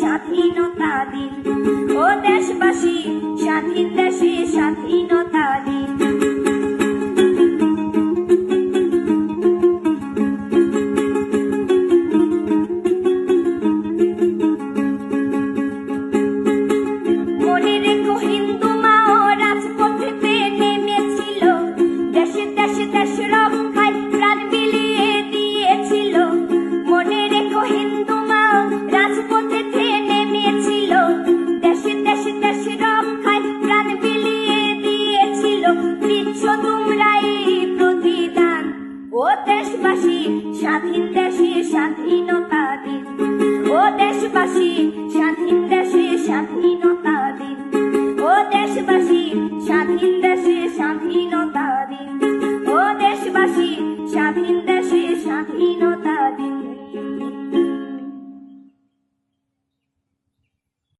স্বাধীনতা দিন। ও দেশবাসী, স্বাধীন দেশে স্বাধীনতা দিন। হিন্দু মা ও রাজপথে নেমেছিল। দেশে দেশে দেশ দিচ্ছ তোমরা প্রতিদান। ও দেশবাসী, স্বাধীন দেশে স্বাধীনতা দিন। ও দেশবাসী, স্বাধীন দেশে স্বাধীনতা দিন। ও দেশবাসী, স্বাধীন দেশে স্বাধীনতা দিন। ও দেশবাসী, স্বাধীন দেশে স্বাধীনতা